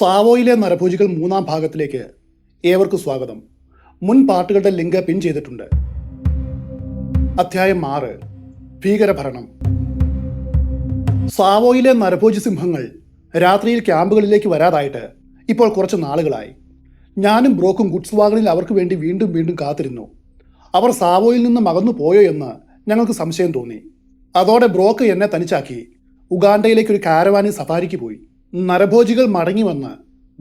സാവോയിലെ നരഭോജികൾ മൂന്നാം ഭാഗത്തിലേക്ക് ഏവർക്കും സ്വാഗതം. മുൻ പാട്ടുകളുടെ ലിങ്ക് പിൻ ചെയ്തിട്ടുണ്ട്. അധ്യായം ആറ്. ഭീകരഭരണം. സാവോയിലെ നരഭോജി സിംഹങ്ങൾ രാത്രിയിൽ ക്യാമ്പുകളിലേക്ക് വരാതായിട്ട് ഇപ്പോൾ കുറച്ച് നാളുകളായി. ഞാനും ബ്രോക്കും ഗുഡ്സ് വാഗണിൽ അവർക്ക് വേണ്ടി വീണ്ടും വീണ്ടും കാത്തിരുന്നു. അവർ സാവോയിൽ നിന്ന് അകന്നു പോയോ എന്ന് ഞങ്ങൾക്ക് സംശയം തോന്നി. അതോടെ ബ്രോക്ക് എന്നെ തനിച്ചാക്കി. ഉഗാണ്ടയിലേക്ക് ഒരു കാരവാനി സഫാരിക്ക് പോയി. നരഭോജികൾ മടങ്ങി വന്ന്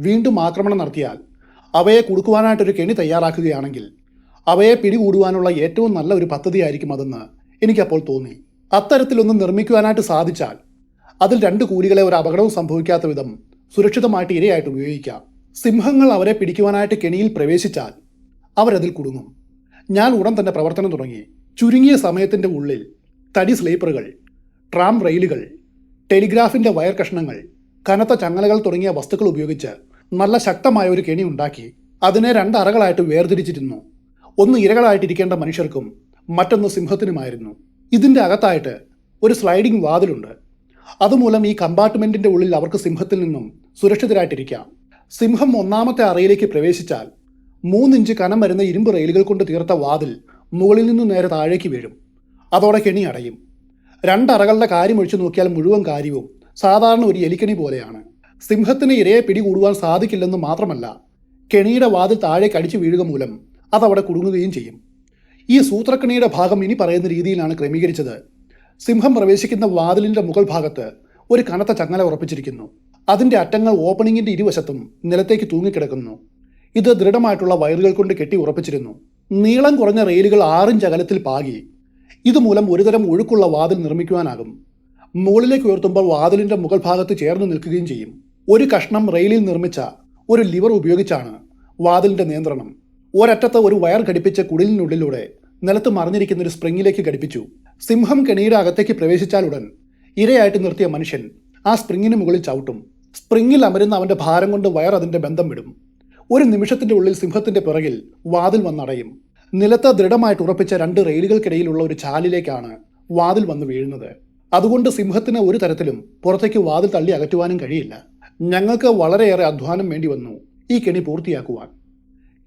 വീണ്ടും ആക്രമണം നടത്തിയാൽ അവയെ കുടുക്കുവാനായിട്ടൊരു കെണി തയ്യാറാക്കുകയാണെങ്കിൽ അവയെ പിടികൂടുവാനുള്ള ഏറ്റവും നല്ല ഒരു പദ്ധതിയായിരിക്കും അതെന്ന് എനിക്കപ്പോൾ തോന്നി. അത്തരത്തിലൊന്ന് നിർമ്മിക്കുവാനായിട്ട് സാധിച്ചാൽ അതിൽ രണ്ട് കൂലികളെ ഒരു അപകടവും സംഭവിക്കാത്ത വിധം സുരക്ഷിതമായിട്ട് ഇരയായിട്ട് ഉപയോഗിക്കാം. സിംഹങ്ങൾ അവരെ പിടിക്കുവാനായിട്ട് കെണിയിൽ പ്രവേശിച്ചാൽ അവരതിൽ കുടുങ്ങും. ഞാൻ ഉടൻ തന്നെ പ്രവർത്തനം തുടങ്ങി. ചുരുങ്ങിയ സമയത്തിന്റെ ഉള്ളിൽ തടി സ്ലീപ്പറുകൾ ട്രാം റെയിലുകൾ ടെലിഗ്രാഫിന്റെ വയർ കഷ്ണങ്ങൾ കനത്ത ചങ്ങലകൾ തുടങ്ങിയ വസ്തുക്കൾ ഉപയോഗിച്ച് നല്ല ശക്തമായ ഒരു കെണി ഉണ്ടാക്കി അതിനെ രണ്ടറകളായിട്ട് വേർതിരിച്ചിരുന്നു. ഒന്ന് ഇരകളായിട്ടിരിക്കേണ്ട മനുഷ്യർക്കും മറ്റൊന്ന് സിംഹത്തിനുമായിരുന്നു. ഇതിന്റെ അകത്തായിട്ട് ഒരു സ്ലൈഡിംഗ് വാതിലുണ്ട് അതുമൂലം ഈ കമ്പാർട്ട്മെന്റിന്റെ ഉള്ളിൽ അവർക്ക് സിംഹത്തിൽ നിന്നും സുരക്ഷിതരായിട്ടിരിക്കാം. സിംഹം ഒന്നാമത്തെ അറയിലേക്ക് പ്രവേശിച്ചാൽ മൂന്നിഞ്ച് കനം വരുന്ന ഇരുമ്പ് റെയിലുകൾ കൊണ്ട് തീർത്ത വാതിൽ മുകളിൽ നിന്ന് നേരെ താഴേക്ക് വീഴും. അതോടെ കെണി അടയും. രണ്ടറകളുടെ കാര്യം ഒഴിച്ചു നോക്കിയാൽ മുഴുവൻ കാര്യവും സാധാരണ ഒരു എലിക്കണി പോലെയാണ്. സിംഹത്തിന് ഇരയെ പിടികൂടുവാൻ സാധിക്കില്ലെന്ന് മാത്രമല്ല കെണിയുടെ വാതിൽ താഴേക്ക് അടിച്ചു വീഴുക മൂലം അതവിടെ കുടുങ്ങുകയും ചെയ്യും. ഈ സൂത്രക്കണിയുടെ ഭാഗം ഇനി പറയുന്ന രീതിയിലാണ് ക്രമീകരിച്ചത്. സിംഹം പ്രവേശിക്കുന്ന വാതിലിന്റെ മുകൾ ഭാഗത്ത് ഒരു കനത്ത ചങ്ങല ഉറപ്പിച്ചിരിക്കുന്നു. അതിന്റെ അറ്റങ്ങൾ ഓപ്പണിങ്ങിന്റെ ഇരുവശത്തും നിലത്തേക്ക് തൂങ്ങിക്കിടക്കുന്നു. ഇത് ദൃഢമായിട്ടുള്ള വയറുകൾ കൊണ്ട് കെട്ടി ഉറപ്പിച്ചിരുന്നു. നീളം കുറഞ്ഞ റെയിലുകൾ ആറിഞ്ച് അകലത്തിൽ പാകി. ഇതുമൂലം ഒരുതരം ഒഴുക്കുള്ള വാതിൽ നിർമ്മിക്കുവാനാകും. മുകളിലേക്ക് ഉയർത്തുമ്പോൾ വാതിലിന്റെ മുകൾ ഭാഗത്ത് ചേർന്ന് നിൽക്കുകയും ചെയ്യും. ഒരു കഷ്ണം റെയിലിൽ നിർമ്മിച്ച ഒരു ലിവർ ഉപയോഗിച്ചാണ് വാതിലിന്റെ നിയന്ത്രണം. ഒരറ്റത്ത് ഒരു വയർ ഘടിപ്പിച്ച കുടിലിനുള്ളിലൂടെ നിലത്ത് മറിഞ്ഞിരിക്കുന്ന ഒരു സ്പ്രിങ്ങിലേക്ക് ഘടിപ്പിച്ചു. സിംഹം കെണിയുടെ അകത്തേക്ക് പ്രവേശിച്ചാലുടൻ ഇരയായിട്ട് നിർത്തിയ മനുഷ്യൻ ആ സ്പ്രിങ്ങിന് മുകളിൽ ചവിട്ടും. സ്പ്രിങ്ങിൽ അമരുന്ന അവന്റെ ഭാരം കൊണ്ട് വയർ അതിന്റെ ബന്ധം വിടും. ഒരു നിമിഷത്തിന്റെ ഉള്ളിൽ സിംഹത്തിന്റെ പിറകിൽ വാതിൽ വന്നടയും. നിലത്ത് ദൃഢമായിട്ട് ഉറപ്പിച്ച രണ്ട് റെയിലുകൾക്കിടയിലുള്ള ഒരു ചാലിലേക്കാണ് വാതിൽ വന്ന് വീഴുന്നത്. അതുകൊണ്ട് സിംഹത്തിന് ഒരു തരത്തിലും പുറത്തേക്ക് വാതിൽ തള്ളി അകറ്റുവാനും കഴിയില്ല. ഞങ്ങൾക്ക് വളരെയേറെ അധ്വാനം വേണ്ടി വന്നു ഈ കെണി പൂർത്തിയാക്കുവാൻ.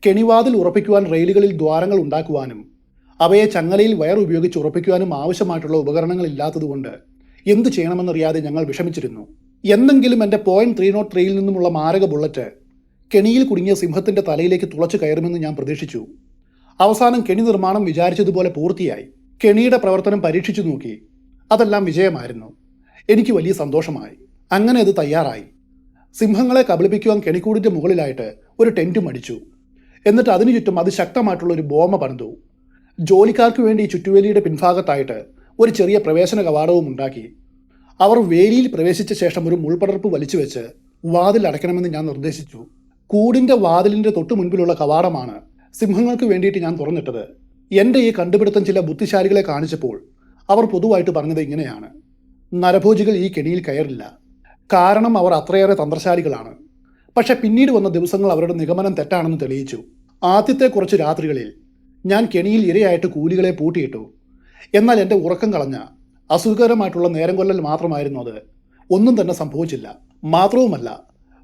കെണിവാതിൽ ഉറപ്പിക്കുവാൻ റെയിലുകളിൽ ദ്വാരങ്ങൾ ഉണ്ടാക്കുവാനും അവയെ ചങ്ങലയിൽ വയർ ഉപയോഗിച്ച് ഉറപ്പിക്കുവാനും ആവശ്യമായിട്ടുള്ള ഉപകരണങ്ങൾ ഇല്ലാത്തതുകൊണ്ട് എന്ത് ചെയ്യണമെന്നറിയാതെ ഞങ്ങൾ വിഷമിച്ചിരുന്നു. എന്നെങ്കിലും എന്റെ പോയിന്റ് ത്രീ നോട്ട് ത്രീയിൽ നിന്നുമുള്ള മാരക ബുള്ളറ്റ് കെണിയിൽ കുടുങ്ങിയ സിംഹത്തിന്റെ തലയിലേക്ക് തുളച്ചു കയറുമെന്ന് ഞാൻ പ്രതീക്ഷിച്ചു. അവസാനം കെണി നിർമ്മാണം വിചാരിച്ചതുപോലെ പൂർത്തിയായി. കെണിയുടെ പ്രവർത്തനം പരീക്ഷിച്ചു നോക്കി. അതെല്ലാം വിജയമായിരുന്നു. എനിക്ക് വലിയ സന്തോഷമായി. അങ്ങനെ അത് തയ്യാറായി. സിംഹങ്ങളെ കബളിപ്പിക്കുവാൻ കെണിക്കൂടിന്റെ മുകളിലായിട്ട് ഒരു ടെന്റും അടിച്ചു. എന്നിട്ട് അതിനു ചുറ്റും അതിശക്തമായിട്ടുള്ള ഒരു ബോമ പണിതു. ജോലിക്കാർക്ക് വേണ്ടി ചുറ്റുവേലിയുടെ പിൻഭാഗത്തായിട്ട് ഒരു ചെറിയ പ്രവേശന കവാടവും ഉണ്ടാക്കി. അവർ വേലിയിൽ പ്രവേശിച്ച ശേഷം ഒരു മുൾപടർപ്പ് വലിച്ചു വെച്ച് വാതിൽ അടയ്ക്കണമെന്ന് ഞാൻ നിർദ്ദേശിച്ചു. കൂടിന്റെ വാതിലിന്റെ തൊട്ടു മുൻപിലുള്ള കവാടമാണ് സിംഹങ്ങൾക്ക് വേണ്ടിയിട്ട് ഞാൻ തുറന്നിട്ടത്. എന്റെ ഈ കണ്ടുപിടുത്തം ചില ബുദ്ധിശാലികളെ കാണിച്ചപ്പോൾ അവർ പൊതുവായിട്ട് പറഞ്ഞത് ഇങ്ങനെയാണ്. നരഭോജികൾ ഈ കെണിയിൽ കയറില്ല. കാരണം അവർ അത്രയേറെ തന്ത്രശാലികളാണ്. പക്ഷെ പിന്നീട് വന്ന ദിവസങ്ങൾ അവരുടെ നിഗമനം തെറ്റാണെന്ന് തെളിയിച്ചു. ആദ്യത്തെ കുറച്ച് രാത്രികളിൽ ഞാൻ കെണിയിൽ ഇരയായിട്ട് കൂലികളെ പൂട്ടിയിട്ടു. എന്നാൽ എന്റെ ഉറക്കം കളഞ്ഞ അസുഖകരമായിട്ടുള്ള നേരം കൊല്ലൽ മാത്രമായിരുന്നു അത്. ഒന്നും തന്നെ സംഭവിച്ചില്ല. മാത്രവുമല്ല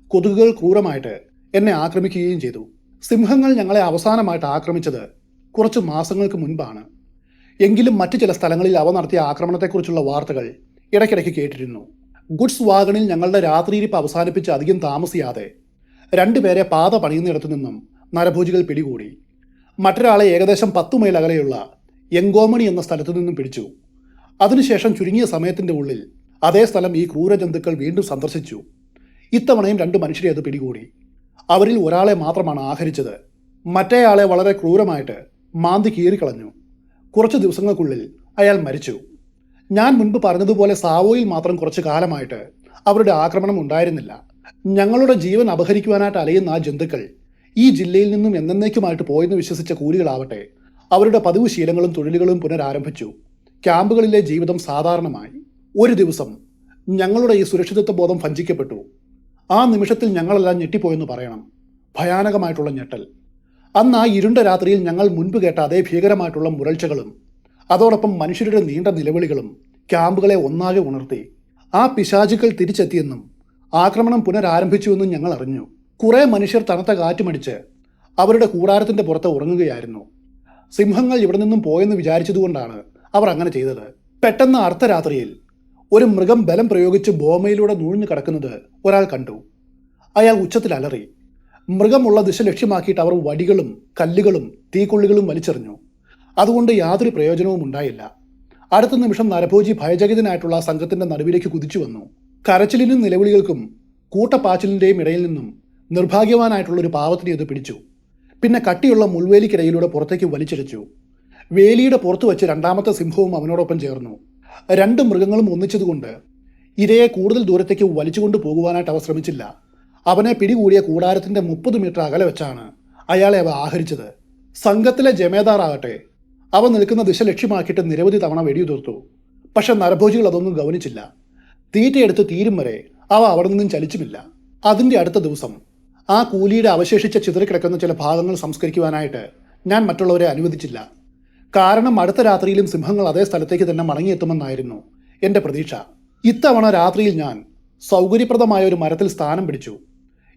കൊതുകുകൾ ക്രൂരമായിട്ട് എന്നെ ആക്രമിക്കുകയും ചെയ്തു. സിംഹങ്ങൾ ഞങ്ങളെ അവസാനമായിട്ട് ആക്രമിച്ചത് കുറച്ച് മാസങ്ങൾക്ക് മുൻപാണ്. എങ്കിലും മറ്റു ചില സ്ഥലങ്ങളിൽ അവ നടത്തിയ ആക്രമണത്തെക്കുറിച്ചുള്ള വാർത്തകൾ ഇടയ്ക്കിടയ്ക്ക് കേട്ടിരുന്നു. ഗുഡ്സ് വാഗണിൽ ഞങ്ങളുടെ രാത്രിയിരിപ്പ് അവസാനിപ്പിച്ച് അധികം താമസിയാതെ രണ്ടുപേരെ പാത പണിയുന്നിടത്തു നിന്നും നരഭോജികൾ പിടികൂടി. മറ്റൊരാളെ ഏകദേശം പത്തു മൈൽ അകലെയുള്ള എങ്കോമണി എന്ന സ്ഥലത്തു നിന്നും പിടിച്ചു. അതിനുശേഷം ചുരുങ്ങിയ സമയത്തിന്റെ ഉള്ളിൽ അതേ സ്ഥലം ഈ ക്രൂരജന്തുക്കൾ വീണ്ടും സന്ദർശിച്ചു. ഇത്തവണയും രണ്ട് മനുഷ്യരെ അത് പിടികൂടി. അവരിൽ ഒരാളെ മാത്രമാണ് ആഹരിച്ചത്. മറ്റേയാളെ വളരെ ക്രൂരമായിട്ട് മാന്തി കീറിക്കളഞ്ഞു. കുറച്ച് ദിവസങ്ങൾക്കുള്ളിൽ അയാൾ മരിച്ചു. ഞാൻ മുൻപ് പറഞ്ഞതുപോലെ സാവോയിൽ മാത്രം കുറച്ചു കാലമായിട്ട് അവരുടെ ആക്രമണം ഉണ്ടായിരുന്നില്ല. ഞങ്ങളുടെ ജീവൻ അപഹരിക്കുവാനായിട്ട് അലയുന്ന ആ ജന്തുക്കൾ ഈ ജില്ലയിൽ നിന്നും എന്നേക്കുമായിട്ട് പോയെന്ന് വിശ്വസിച്ച കൂലികളാവട്ടെ അവരുടെ പതിവ് ശീലങ്ങളും തൊഴിലുകളും പുനരാരംഭിച്ചു. ക്യാമ്പുകളിലെ ജീവിതം സാധാരണമായി ഒരു ദിവസം ഞങ്ങളുടെ ഈ സുരക്ഷിതത്വ ബോധം ഭഞ്ചിക്കപ്പെട്ടു. ആ നിമിഷത്തിൽ ഞങ്ങളെല്ലാം ഞെട്ടിപ്പോയെന്ന് പറയണം. ഭയാനകമായിട്ടുള്ള ഞെട്ടൽ. അന്ന് ആ ഇരുണ്ട രാത്രിയിൽ ഞങ്ങൾ മുൻപ് കേട്ട അതേ ഭീകരമായിട്ടുള്ള മുരൾച്ചകളും അതോടൊപ്പം മനുഷ്യരുടെ നീണ്ട നിലവിളികളും ക്യാമ്പുകളെ ഒന്നാകെ ഉണർത്തി. ആ പിശാചുക്കൾ തിരിച്ചെത്തിയെന്നും ആക്രമണം പുനരാരംഭിച്ചുവെന്നും ഞങ്ങൾ അറിഞ്ഞു. കുറെ മനുഷ്യർ തണുത്ത കാറ്റുമടിച്ച് അവരുടെ കൂടാരത്തിന്റെ പുറത്ത് ഉറങ്ങുകയായിരുന്നു. സിംഹങ്ങൾ ഇവിടെ നിന്നും പോയെന്ന് വിചാരിച്ചതുകൊണ്ടാണ് അവർ അങ്ങനെ ചെയ്തത്. പെട്ടെന്ന് അർദ്ധരാത്രിയിൽ ഒരു മൃഗം ബലം പ്രയോഗിച്ച് ബോമയിലൂടെ നൂഴ്ന്നു കിടക്കുന്നത് ഒരാൾ കണ്ടു. അയാൾ ഉച്ചത്തിൽ അലറി മൃഗമുള്ള ദിശ ലക്ഷ്യമാക്കിയിട്ട് അവർ വടികളും കല്ലുകളും തീക്കൊള്ളികളും വലിച്ചെറിഞ്ഞു. അതുകൊണ്ട് യാതൊരു പ്രയോജനവും ഉണ്ടായില്ല. അടുത്ത നിമിഷം നരഭോജി ഭയചകിതനായിട്ടുള്ള സംഘത്തിന്റെ നടുവിലേക്ക് കുതിച്ചു വന്നു. കരച്ചിലിനും നിലവിളികൾക്കും കൂട്ടപ്പാച്ചിലിന്റെയും ഇടയിൽ നിന്നും നിർഭാഗ്യവാനായിട്ടുള്ള ഒരു പാവത്തിനെ ഇത് പിടിച്ചു. പിന്നെ കട്ടിയുള്ള മുൾവേലിക്കിടയിലൂടെ പുറത്തേക്ക് വലിച്ചെടിച്ചു. വേലിയുടെ പുറത്തു വെച്ച് രണ്ടാമത്തെ സിംഹവും അവനോടൊപ്പം ചേർന്നു. രണ്ട് മൃഗങ്ങളും ഒന്നിച്ചതുകൊണ്ട് ഇരയെ കൂടുതൽ ദൂരത്തേക്ക് വലിച്ചുകൊണ്ട് പോകുവാനായിട്ട് അവ ശ്രമിച്ചില്ല. അവനെ പിടികൂടിയ കൂടാരത്തിന്റെ മുപ്പത് മീറ്റർ അകലെ വെച്ചാണ് അയാളെ അവ ആഹരിച്ചത്. സംഘത്തിലെ ജമേദാറാകട്ടെ അവ നിൽക്കുന്ന ദിശ ലക്ഷ്യമാക്കിയിട്ട് നിരവധി തവണ വെടിയുതിർത്തു. പക്ഷെ നരഭോജികൾ അതൊന്നും ഗവനിച്ചില്ല തീറ്റയെടുത്ത് തീരും വരെ അവ അവിടെ നിന്നും ചലിച്ചുമില്ല. അതിന്റെ അടുത്ത ദിവസം ആ കൂലിയുടെ അവശേഷിച്ച ചിതറിക്കിടക്കുന്ന ചില ഭാഗങ്ങൾ സംസ്കരിക്കുവാനായിട്ട് ഞാൻ മറ്റുള്ളവരെ അനുവദിച്ചില്ല. കാരണം അടുത്ത രാത്രിയിലും സിംഹങ്ങൾ അതേ സ്ഥലത്തേക്ക് തന്നെ മടങ്ങിയെത്തുമെന്നായിരുന്നു എന്റെ പ്രതീക്ഷ. ഇത്തവണ രാത്രിയിൽ ഞാൻ സൗകര്യപ്രദമായ ഒരു മരത്തിൽ സ്ഥാനം പിടിച്ചു.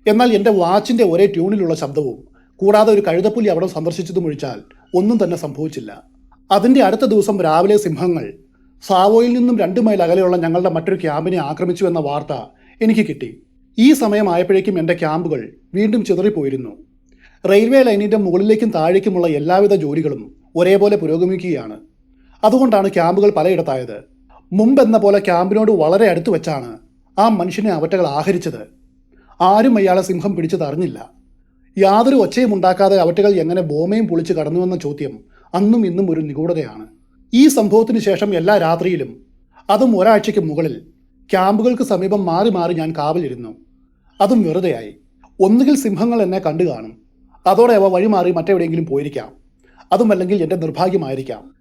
എന്നാൽ എന്റെ വാച്ചിന്റെ ഒരേ ട്യൂണിലുള്ള ശബ്ദവും കൂടാതെ ഒരു കഴുതപ്പുലി അവിടെ സന്ദർശിച്ചതും ഒഴിച്ചാൽ ഒന്നും തന്നെ സംഭവിച്ചില്ല. അതിന്റെ അടുത്ത ദിവസം രാവിലെ സിംഹങ്ങൾ സാവോയിൽ നിന്നും രണ്ട് മൈൽ അകലെയുള്ള ഞങ്ങളുടെ മറ്റൊരു ക്യാമ്പിനെ ആക്രമിച്ചു എന്ന വാർത്ത എനിക്ക് കിട്ടി. ഈ സമയമായപ്പോഴേക്കും എന്റെ ക്യാമ്പുകൾ വീണ്ടും ചിതറിപ്പോയിരുന്നു. റെയിൽവേ ലൈനിന്റെ മുകളിലേക്കും താഴേക്കുമുള്ള എല്ലാവിധ ജോലികളും ഒരേപോലെ പുരോഗമിക്കുകയാണ്. അതുകൊണ്ടാണ് ക്യാമ്പുകൾ പലയിടത്തായത്. മുമ്പെന്ന പോലെ ക്യാമ്പിനോട് വളരെ അടുത്ത് വെച്ചാണ് ആ മനുഷ്യനെ അവറ്റകൾ ആഹരിച്ചത്. ആരും അയാളെ സിംഹം പിടിച്ചു തറഞ്ഞില്ല യാതൊരു ഒച്ചയും ഉണ്ടാക്കാതെ അവറ്റകൾ എങ്ങനെ ബോമയും പൊളിച്ച് കടന്നുവെന്ന ചോദ്യം അന്നും ഇന്നും ഒരു നിഗൂഢതയാണ്. ഈ സംഭവത്തിന് ശേഷം എല്ലാ രാത്രിയിലും അതും ഒരാഴ്ചയ്ക്ക് മുകളിൽ ക്യാമ്പുകൾക്ക് സമീപം മാറി മാറി ഞാൻ കാവലിരുന്നു. അതും വെറുതെയായി. ഒന്നുകിൽ സിംഹങ്ങൾ എന്നെ കണ്ടു കാണും. അതോടെ അവ വഴിമാറി മറ്റെവിടെയെങ്കിലും പോയിരിക്കാം. അതുമല്ലെങ്കിൽ എന്റെ നിർഭാഗ്യമായിരിക്കാം.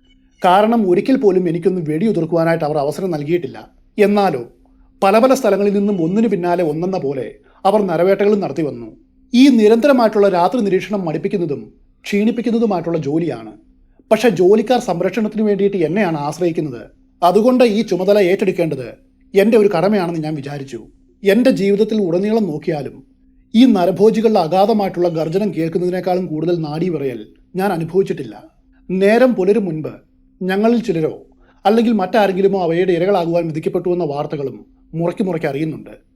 കാരണം ഒരിക്കൽ പോലും എനിക്കൊന്ന് വെടിയുതിർക്കുവാനായിട്ട് അവർ അവസരം നൽകിയിട്ടില്ല. എന്നാലോ പല പല സ്ഥലങ്ങളിൽ നിന്നും ഒന്നിനു പിന്നാലെ ഒന്നെന്ന പോലെ അവർ നരവേട്ടകളും നടത്തി വന്നു. ഈ നിരന്തരമായിട്ടുള്ള രാത്രി നിരീക്ഷണം മടിപ്പിക്കുന്നതും ക്ഷീണിപ്പിക്കുന്നതുമായിട്ടുള്ള ജോലിയാണ്. പക്ഷെ ജോലിക്കാർ സംരക്ഷണത്തിന് വേണ്ടിയിട്ട് എന്നെയാണ് ആശ്രയിക്കുന്നത്. അതുകൊണ്ട് ഈ ചുമതല ഏറ്റെടുക്കേണ്ടത് എന്റെ ഒരു കടമയാണെന്ന് ഞാൻ വിചാരിച്ചു. എന്റെ ജീവിതത്തിൽ ഉടനീളം നോക്കിയാലും ഈ നരഭോജികളുടെ അഗാധമായിട്ടുള്ള ഗർജനം കേൾക്കുന്നതിനേക്കാളും കൂടുതൽ നാടി നാഡീവിറയൽ ഞാൻ അനുഭവിച്ചിട്ടില്ല. നേരം പുലരും മുൻപ് ഞങ്ങളിൽ ചിലരോ അല്ലെങ്കിൽ മറ്റാരെങ്കിലുമോ അവയുടെ ഇരകളാകുവാൻ വിധിക്കപ്പെട്ടു എന്ന വാർത്തകളും മുറയ്ക്ക് മുറയ്ക്ക് അറിയുന്നുണ്ട്.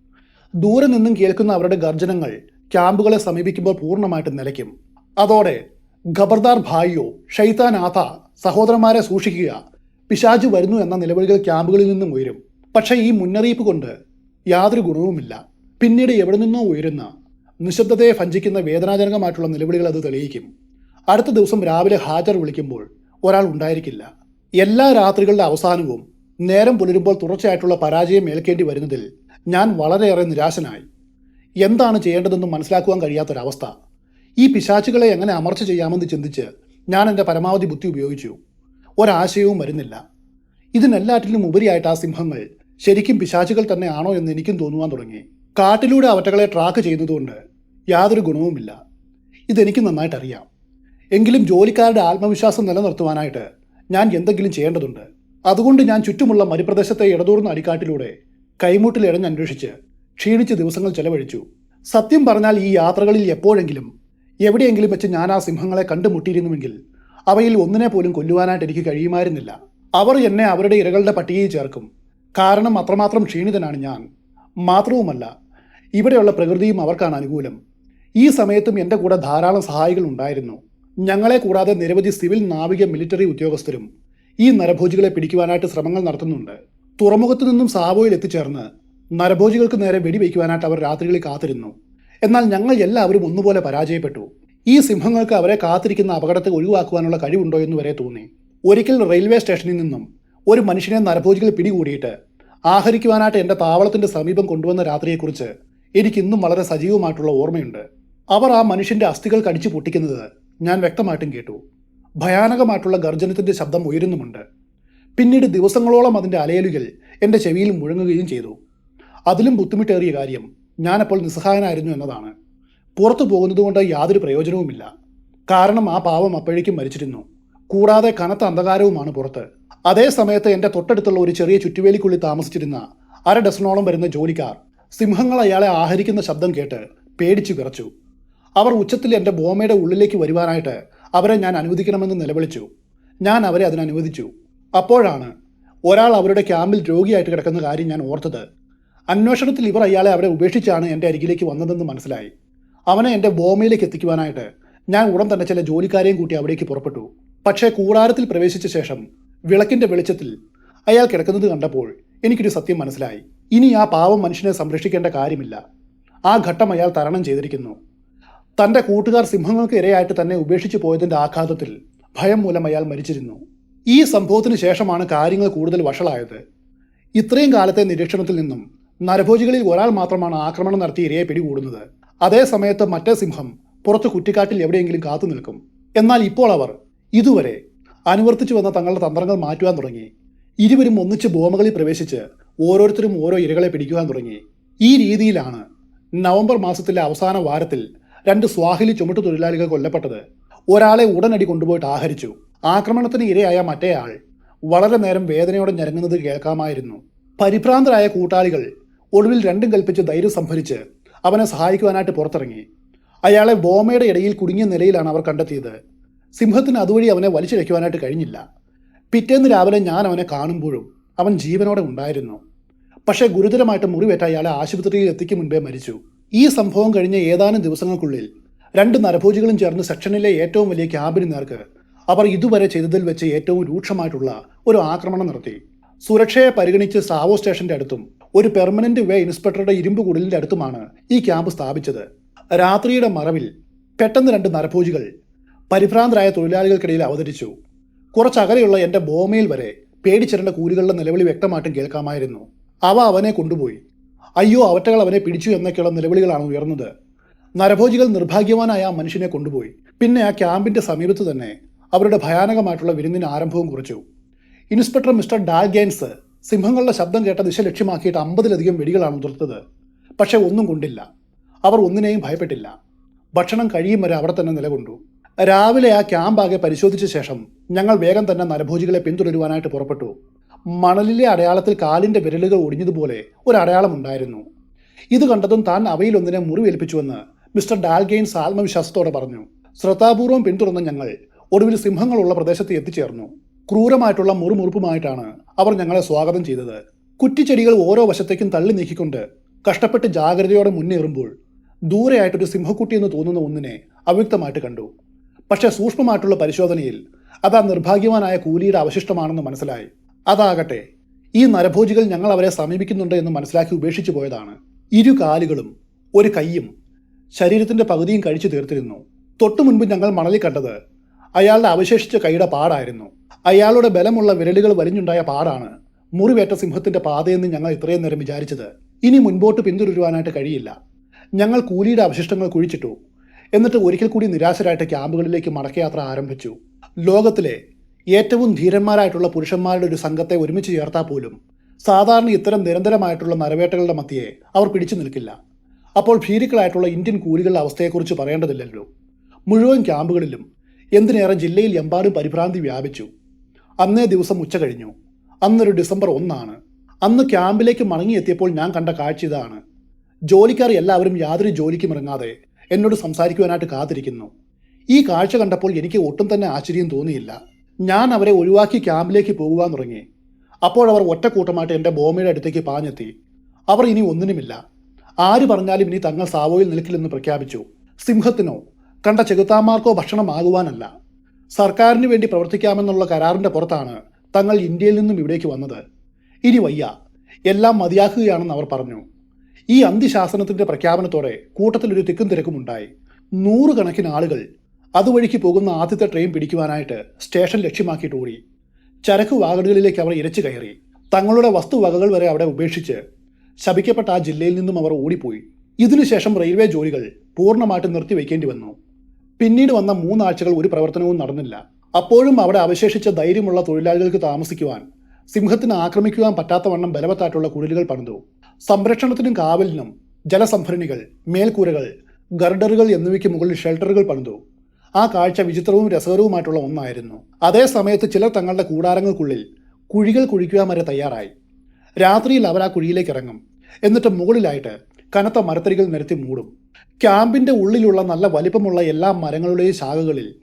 ദൂരെ നിന്നും കേൾക്കുന്ന അവരുടെ ഗർജനങ്ങൾ ക്യാമ്പുകളെ സമീപിക്കുമ്പോൾ പൂർണമായിട്ട് നിലയ്ക്കും. അതോടെ ഖബർദാർ ഭായിയോ ഷെയ്ത്താനാഥ സഹോദരന്മാരെ സൂക്ഷിക്കുക പിശാജ് വരുന്നു എന്ന നിലവിളികൾ ക്യാമ്പുകളിൽ നിന്നും ഉയരും. പക്ഷേ ഈ മുന്നറിയിപ്പ് കൊണ്ട് യാതൊരു ഗുണവുമില്ല. പിന്നീട് എവിടെ നിന്നോ ഉയരുന്ന നിശബ്ദതയെ ഭഞ്ചിക്കുന്ന വേദനാജനകമായിട്ടുള്ള നിലവിളികൾ അത് തെളിയിക്കും. അടുത്ത ദിവസം രാവിലെ ഹാജർ വിളിക്കുമ്പോൾ ഒരാൾ ഉണ്ടായിരിക്കില്ല. എല്ലാ രാത്രികളുടെ അവസാനവും നേരം പുലരുമ്പോൾ തുടർച്ചയായിട്ടുള്ള പരാജയം ഏൽക്കേണ്ടി വരുന്നതിൽ ഞാൻ വളരെയേറെ നിരാശനായി. എന്താണ് ചെയ്യേണ്ടതെന്ന് മനസ്സിലാക്കുവാൻ കഴിയാത്തൊരവസ്ഥ. ഈ പിശാച്ചുകളെ എങ്ങനെ അമർച്ച ചെയ്യാമെന്ന് ചിന്തിച്ച് ഞാൻ എന്റെ പരമാവധി ബുദ്ധി ഉപയോഗിച്ചു. ഒരാശയവും വരുന്നില്ല. ഇതിനെല്ലാറ്റിലും ഉപരിയായിട്ട് ആ സിംഹങ്ങൾ ശരിക്കും പിശാചുകൾ തന്നെയാണോ എന്ന് എനിക്കും തോന്നുവാൻ തുടങ്ങി. കാട്ടിലൂടെ അവറ്റകളെ ട്രാക്ക് ചെയ്യുന്നതുകൊണ്ട് യാതൊരു ഗുണവുമില്ല. ഇതെനിക്ക് നന്നായിട്ടറിയാം. എങ്കിലും ജോലിക്കാരുടെ ആത്മവിശ്വാസം നിലനിർത്തുവാനായിട്ട് ഞാൻ എന്തെങ്കിലും ചെയ്യേണ്ടതുണ്ട്. അതുകൊണ്ട് ഞാൻ ചുറ്റുമുള്ള മരുപ്രദേശത്തെ ഇടതൂർന്ന അടിക്കാട്ടിലൂടെ അന്വേഷിച്ച് ക്ഷീണിച്ച് ദിവസങ്ങൾ ചെലവഴിച്ചു. സത്യം പറഞ്ഞാൽ ഈ യാത്രകളിൽ എപ്പോഴെങ്കിലും എവിടെയെങ്കിലും വെച്ച് ഞാൻ ആ സിംഹങ്ങളെ കണ്ടുമുട്ടിയിരുന്നുവെങ്കിൽ അവയിൽ ഒന്നിനെ പോലും കൊല്ലുവാനായിട്ട് എനിക്ക് കഴിയുമായിരുന്നില്ല. അവർ എന്നെ അവരുടെ ഇരകളുടെ പട്ടികയിൽ ചേർക്കും. കാരണം അത്രമാത്രം ക്ഷീണിതനാണ് ഞാൻ. മാത്രവുമല്ല ഇവിടെയുള്ള പ്രകൃതിയും അവർക്കാണ് അനുകൂലം. ഈ സമയത്തും എന്റെ കൂടെ ധാരാളം സഹായികൾ ഉണ്ടായിരുന്നു. ഞങ്ങളെ കൂടാതെ നിരവധി സിവിൽ നാവിക മിലിറ്ററി ഉദ്യോഗസ്ഥരും ഈ നരഭോജികളെ പിടിക്കുവാനായിട്ട് ശ്രമങ്ങൾ നടത്തുന്നുണ്ട്. തുറമുഖത്തു നിന്നും സാവോയിൽ എത്തിച്ചേർന്ന് നരഭോജികൾക്ക് നേരെ വെടിവെക്കുവാനായിട്ട് അവർ രാത്രികളിൽ കാത്തിരുന്നു. എന്നാൽ ഞങ്ങൾ എല്ലാവരും ഒന്നുപോലെ പരാജയപ്പെട്ടു. ഈ സിംഹങ്ങൾക്ക് അവരെ കാത്തിരിക്കുന്ന അപകടത്തെ ഒഴിവാക്കുവാനുള്ള കഴിവുണ്ടോ എന്ന് വരെ തോന്നി. ഒരിക്കൽ റെയിൽവേ സ്റ്റേഷനിൽ നിന്നും ഒരു മനുഷ്യനെ നരഭോജികൾ പിടികൂടിയിട്ട് ആഹരിക്കുവാനായിട്ട് എന്റെ താവളത്തിന്റെ സമീപം കൊണ്ടുവന്ന രാത്രിയെക്കുറിച്ച് എനിക്ക് ഇന്നും വളരെ സജീവമായിട്ടുള്ള ഓർമ്മയുണ്ട്. അവർ ആ മനുഷ്യന്റെ അസ്ഥികൾ കടിച്ചു പൊട്ടിക്കുന്നത് ഞാൻ വ്യക്തമായിട്ടും കേട്ടു. ഭയാനകമായിട്ടുള്ള ഗർജനത്തിന്റെ ശബ്ദം ഉയരുന്നുമുണ്ട്. പിന്നീട് ദിവസങ്ങളോളം അതിന്റെ അലയലുകൾ എന്റെ ചെവിയിൽ മുഴങ്ങുകയും ചെയ്തു. അതിലും ബുദ്ധിമുട്ടേറിയ കാര്യം ഞാനപ്പോൾ നിസ്സഹായനായിരുന്നു എന്നതാണ്. പുറത്തു പോകുന്നതുകൊണ്ട് യാതൊരു പ്രയോജനവുമില്ല. കാരണം ആ പാവം അപ്പോഴേക്കും മരിച്ചിരുന്നു. കൂടാതെ കനത്ത അന്ധകാരവുമാണ് പുറത്ത്. അതേ സമയത്ത് എന്റെ തൊട്ടടുത്തുള്ള ഒരു ചെറിയ ചുറ്റുവേലിക്കുള്ളിൽ താമസിച്ചിരുന്ന അര ഡസനോളം വരുന്ന ജോലിക്കാർ സിംഹങ്ങൾ അയാളെ ആഹരിക്കുന്ന ശബ്ദം കേട്ട് പേടിച്ചു വിറച്ചു. അവർ ഉച്ചത്തിൽ എന്റെ ബോമയുടെ ഉള്ളിലേക്ക് വരുവാനായിട്ട് അവരെ ഞാൻ അനുവദിക്കണമെന്ന് നിലവിളിച്ചു. ഞാൻ അവരെ അതിന് അനുവദിച്ചു അപ്പോഴാണ് ഒരാൾ അവരുടെ ക്യാമ്പിൽ രോഗിയായിട്ട് കിടക്കുന്ന കാര്യം ഞാൻ ഓർത്തത്. അന്വേഷണത്തിൽ ഇവർ അയാളെ അവരെ ഉപേക്ഷിച്ചാണ് എന്റെ അരികിലേക്ക് വന്നതെന്ന് മനസ്സിലായി. അവനെ എന്റെ ബോമയിലേക്ക് എത്തിക്കുവാനായിട്ട് ഞാൻ ഉടൻ തന്നെ ചില ജോലിക്കാരെയും കൂട്ടി അവിടേക്ക് പുറപ്പെട്ടു. പക്ഷേ കൂടാരത്തിൽ പ്രവേശിച്ച ശേഷം വിളക്കിന്റെ വെളിച്ചത്തിൽ അയാൾ കിടക്കുന്നത് കണ്ടപ്പോൾ എനിക്കൊരു സത്യം മനസ്സിലായി. ഇനി ആ പാവം മനുഷ്യനെ സംരക്ഷിക്കേണ്ട കാര്യമില്ല. ആ ഘട്ടം അയാൾ തരണം ചെയ്തിരിക്കുന്നു. തന്റെ കൂട്ടുകാർ സിംഹങ്ങൾക്ക് ഇരയായിട്ട് തന്നെ ഉപേക്ഷിച്ചു പോയതിന്റെ ആഘാതത്തിൽ ഭയം മൂലം അയാൾ മരിച്ചിരുന്നു. ഈ സംഭവത്തിന് ശേഷമാണ് കാര്യങ്ങൾ കൂടുതൽ വഷളായത്. ഇത്രയും കാലത്തെ നിരീക്ഷണത്തിൽ നിന്നും നരഭോജികളിൽ ഒരാൾ മാത്രമാണ് ആക്രമണം നടത്തി ഇരയെ പിടികൂടുന്നത്. അതേ സമയത്ത് മറ്റേ സിംഹം പുറത്ത് കുറ്റിക്കാട്ടിൽ എവിടെയെങ്കിലും കാത്തു നിൽക്കും. എന്നാൽ ഇപ്പോൾ അവർ ഇതുവരെ അനുവർത്തിച്ചു വന്ന തങ്ങളുടെ തന്ത്രങ്ങൾ മാറ്റുവാൻ തുടങ്ങി. ഇരുവരും ഒന്നിച്ച് ബോമകളിൽ പ്രവേശിച്ച് ഓരോരുത്തരും ഓരോ ഇരകളെ പിടിക്കുവാൻ തുടങ്ങി. ഈ രീതിയിലാണ് നവംബർ മാസത്തിലെ അവസാന വാരത്തിൽ രണ്ട് സ്വാഹിലി ചുമട്ടു തൊഴിലാളികൾ കൊല്ലപ്പെട്ടത്. ഒരാളെ ഉടനടി കൊണ്ടുപോയിട്ട് ആഹരിച്ചു. ആക്രമണത്തിന് ഇരയായ മറ്റേയാൾ വളരെ നേരം വേദനയോടെ ഞരങ്ങുന്നത് കേൾക്കാമായിരുന്നു. പരിഭ്രാന്തരായ കൂട്ടാളികൾ ഒടുവിൽ രണ്ടും കൽപ്പിച്ച് ധൈര്യം സംഭരിച്ച് അവനെ സഹായിക്കുവാനായിട്ട് പുറത്തിറങ്ങി. അയാളെ ബോമയുടെ ഇടയിൽ കുടുങ്ങിയ നിലയിലാണ് അവർ കണ്ടെത്തിയത്. സിംഹത്തിന് അതുവഴി അവനെ വലിച്ചിഴയ്ക്കുവാനായിട്ട് കഴിഞ്ഞില്ല. പിറ്റേന്ന് രാവിലെ ഞാൻ അവനെ കാണുമ്പോഴും അവൻ ജീവനോടെ ഉണ്ടായിരുന്നു. പക്ഷേ ഗുരുതരമായിട്ട് മുറിവേറ്റ അയാളെ ആശുപത്രിയിൽ എത്തിക്കും മുൻപേ മരിച്ചു. ഈ സംഭവം കഴിഞ്ഞ ഏതാനും ദിവസങ്ങൾക്കുള്ളിൽ രണ്ട് നരഭോജികളും ചേർന്ന് സെക്ഷനിലെ ഏറ്റവും വലിയ ക്യാമ്പിന് നേർക്ക് അവർ ഇതുവരെ ചെയ്തതിൽ വെച്ച് ഏറ്റവും രൂക്ഷമായിട്ടുള്ള ഒരു ആക്രമണം നടത്തി. സുരക്ഷയെ പരിഗണിച്ച് സാവോ സ്റ്റേഷന്റെ അടുത്തും ഒരു പെർമനന്റ് വേ ഇൻസ്പെക്ടറുടെ ഇരുമ്പ് കുടലിന്റെ അടുത്തുമാണ് ഈ ക്യാമ്പ് സ്ഥാപിച്ചത്. രാത്രിയുടെ മറവിൽ പെട്ടെന്ന് രണ്ട് നരഭോജികൾ പരിഭ്രാന്തരായ തൊഴിലാളികൾക്കിടയിൽ അവതരിച്ചു. കുറച്ചകലെയുള്ള എന്റെ ബോമയിൽ വരെ പേടിച്ചിരണ്ട കൂലികളുടെ നിലവിളി വ്യക്തമായിട്ടും കേൾക്കാമായിരുന്നു. അവ അവനെ കൊണ്ടുപോയി. അയ്യോ അവറ്റകൾ അവനെ പിടിച്ചു എന്നൊക്കെയുള്ള നിലവിളികളാണ് ഉയർന്നത്. നരഭോജികൾ നിർഭാഗ്യവാനായ ആ മനുഷ്യനെ കൊണ്ടുപോയി. പിന്നെ ആ ക്യാമ്പിന്റെ സമീപത്ത് തന്നെ അവരുടെ ഭയാനകമായിട്ടുള്ള വിരുന്നിന് ആരംഭവും കുറിച്ചു. ഇൻസ്പെക്ടർ മിസ്റ്റർ ഡാൽഗെയിൻസ് സിംഹങ്ങളുടെ ശബ്ദം കേട്ട ദിശ ലക്ഷ്യമാക്കിയിട്ട് അമ്പതിലധികം വെടികളാണ് ഉതിർത്തത്. പക്ഷേ ഒന്നും കൊണ്ടില്ല. അവർ ഒന്നിനെയും ഭയപ്പെട്ടില്ല. ഭക്ഷണം കഴിയും വരെ അവിടെ തന്നെ നിലകൊണ്ടു. രാവിലെ ആ ക്യാമ്പാകെ പരിശോധിച്ച ശേഷം ഞങ്ങൾ വേഗം തന്നെ നരഭോജികളെ പിന്തുടരുവാനായിട്ട് പുറപ്പെട്ടു. മണലിലെ അടയാളത്തിൽ കാലിന്റെ വിരലുകൾ ഒടിഞ്ഞതുപോലെ ഒരു അടയാളം ഉണ്ടായിരുന്നു. ഇത് കണ്ടതും താൻ അവയിലൊന്നിനെ മുറിവേൽപ്പിച്ചുവെന്ന് മിസ്റ്റർ ഡാൽഗെയിൻസ് ആത്മവിശ്വാസത്തോടെ പറഞ്ഞു. ശ്രദ്ധാപൂർവം പിന്തുടർന്ന ഞങ്ങൾ ഒടുവിൽ സിംഹങ്ങളുള്ള പ്രദേശത്ത് എത്തിച്ചേർന്നു. ക്രൂരമായിട്ടുള്ള മുറുമുറുപ്പുമായിട്ടാണ് അവർ ഞങ്ങളെ സ്വാഗതം ചെയ്തത്. കുറ്റിച്ചെടികൾ ഓരോ വശത്തേക്കും തള്ളി നീക്കിക്കൊണ്ട് കഷ്ടപ്പെട്ട് ജാഗ്രതയോടെ മുന്നേറുമ്പോൾ ദൂരെയായിട്ടൊരു സിംഹക്കുട്ടി എന്ന് തോന്നുന്ന ഒന്നിനെ അവ്യക്തമായിട്ട് കണ്ടു. പക്ഷേ സൂക്ഷ്മമായിട്ടുള്ള പരിശോധനയിൽ അത് ആ നിർഭാഗ്യവാനായ കൂലിയുടെ അവശിഷ്ടമാണെന്ന് മനസ്സിലായി. അതാകട്ടെ ഈ നരഭോജികൾ ഞങ്ങൾ അവരെ സമീപിക്കുന്നുണ്ട് എന്ന് മനസ്സിലാക്കി ഉപേക്ഷിച്ചു പോയതാണ്. ഇരു കാലുകളും ഒരു കൈയും ശരീരത്തിന്റെ പകുതിയും കഴിച്ചു തീർത്തിരുന്നു. തൊട്ടു മുൻപ് ഞങ്ങൾ മണലിൽ കണ്ടത് അയാളുടെ അവശേഷിച്ച കൈയുടെ പാടായിരുന്നു. അയാളുടെ ബലമുള്ള വിരലുകൾ വലിഞ്ഞുണ്ടായ പാടാണ് മുറിവേറ്റ സിംഹത്തിന്റെ പാതയെന്ന് ഞങ്ങൾ ഇത്രയും നേരം വിചാരിച്ചത്. ഇനി മുൻപോട്ട് പിന്തുടരുവാനായിട്ട് കഴിയില്ല. ഞങ്ങൾ കൂലിയുടെ അവശിഷ്ടങ്ങൾ കുഴിച്ചിട്ടു. എന്നിട്ട് ഒരിക്കൽ കൂടി നിരാശരായിട്ട് ക്യാമ്പുകളിലേക്ക് മടക്കയാത്ര ആരംഭിച്ചു. ലോകത്തിലെ ഏറ്റവും ധീരന്മാരായിട്ടുള്ള പുരുഷന്മാരുടെ ഒരു സംഘത്തെ ഒരുമിച്ച് ചേർത്താൽ പോലും സാധാരണ ഇത്തരം നിരന്തരമായിട്ടുള്ള നരവേട്ടകളുടെ മധ്യയെ അവർ പിടിച്ചു നിൽക്കില്ല. അപ്പോൾ ഭീരുക്കളായിട്ടുള്ള ഇന്ത്യൻ കൂലികളുടെ അവസ്ഥയെക്കുറിച്ച് പറയേണ്ടതില്ലല്ലോ. മുഴുവൻ ക്യാമ്പുകളിലും എന്തിനേറെ ജില്ലയിൽ എമ്പാടും പരിഭ്രാന്തി വ്യാപിച്ചു? അന്നേ ദിവസം ഉച്ച കഴിഞ്ഞു. അന്നൊരു ഡിസംബർ ഒന്നാണ്. അന്ന് ക്യാമ്പിലേക്ക് മടങ്ങിയെത്തിയപ്പോൾ ഞാൻ കണ്ട കാഴ്ച ഇതാണ്. ജോലിക്കാർ എല്ലാവരും യാതൊരു ജോലിക്കും ഇറങ്ങാതെ എന്നോട് സംസാരിക്കുവാനായിട്ട് കാത്തിരിക്കുന്നു. ഈ കാഴ്ച കണ്ടപ്പോൾ എനിക്ക് ഒട്ടും തന്നെ ആശ്ചര്യം തോന്നിയില്ല. ഞാൻ അവരെ ഒഴിവാക്കി ക്യാമ്പിലേക്ക് പോകുവാൻ തുടങ്ങി അപ്പോഴവർ ഒറ്റക്കൂട്ടമായിട്ട് എന്റെ ബോമയുടെ അടുത്തേക്ക് പാഞ്ഞെത്തി. അവർ ഇനി ഒന്നിനുമില്ല. ആര് പറഞ്ഞാലും ഇനി തങ്ങൾ സാവോയിൽ നിൽക്കില്ലെന്ന് പ്രഖ്യാപിച്ചു. സിംഹത്തിനോ കണ്ട ചെകുത്താന്മാർക്കോ ഭക്ഷണമാകുവാനല്ല. സർക്കാരിന് വേണ്ടി പ്രവർത്തിക്കാമെന്നുള്ള കരാറിന്റെ പുറത്താണ് തങ്ങൾ ഇന്ത്യയിൽ നിന്നും ഇവിടേക്ക് വന്നത്. ഇനി വയ്യ. എല്ലാം മതിയാക്കുകയാണെന്ന് അവർ പറഞ്ഞു. ഈ അന്ത്യശാസനത്തിന്റെ പ്രഖ്യാപനത്തോടെ കൂട്ടത്തിൽ ഒരു തിക്കും തിരക്കും ഉണ്ടായി. നൂറുകണക്കിന് ആളുകൾ അതുവഴിക്ക് പോകുന്ന ആദ്യത്തെ ട്രെയിൻ പിടിക്കുവാനായിട്ട് സ്റ്റേഷൻ ലക്ഷ്യമാക്കിയിട്ട് ഓടി. ചരക്ക് വാഗണുകളിലേക്ക് അവർ ഇരച്ചു കയറി. തങ്ങളുടെ വസ്തുവകകൾ വരെ അവിടെ ഉപേക്ഷിച്ച് ശപിക്കപ്പെട്ട ആ ജില്ലയിൽ നിന്നും അവർ ഓടിപ്പോയി. ഇതിനുശേഷം റെയിൽവേ ജോലികൾ പൂർണമായിട്ട് നിർത്തിവെക്കേണ്ടി വന്നു. പിന്നീട് വന്ന മൂന്നാഴ്ചകൾ ഒരു പ്രവർത്തനവും നടന്നില്ല. അപ്പോഴും അവിടെ അവശേഷിച്ച ധൈര്യമുള്ള തൊഴിലാളികൾക്ക് താമസിക്കുവാൻ സിംഹത്തിന് ആക്രമിക്കുവാൻ പറ്റാത്തവണ്ണം ബലവത്തായിട്ടുള്ള കുടിലുകൾ പണിതു. സംരക്ഷണത്തിനും കാവലിനും ജലസംഭരണികൾ മേൽക്കൂരകൾ ഗർഡറുകൾ എന്നിവയ്ക്ക് മുകളിൽ ഷെൽട്ടറുകൾ പണിതു. ആ കാഴ്ച വിചിത്രവും രസകരവുമായിട്ടുള്ള ഒന്നായിരുന്നു. അതേ സമയത്ത് ചിലർ തങ്ങളുടെ കൂടാരങ്ങൾക്കുള്ളിൽ കുഴികൾ കുഴിക്കുവാൻ വരെ തയ്യാറായി. രാത്രിയിൽ അവർ ആ കുഴിയിലേക്ക് ഇറങ്ങും. എന്നിട്ട് മുകളിലായിട്ട് കനത്ത മരത്തരികൾ നിരത്തി മൂടും. ക്യാമ്പിന്റെ ഉള്ളിലുള്ള നല്ല വലിപ്പമുള്ള എല്ലാ മരങ്ങളുടെയും ശാഖകളിൽ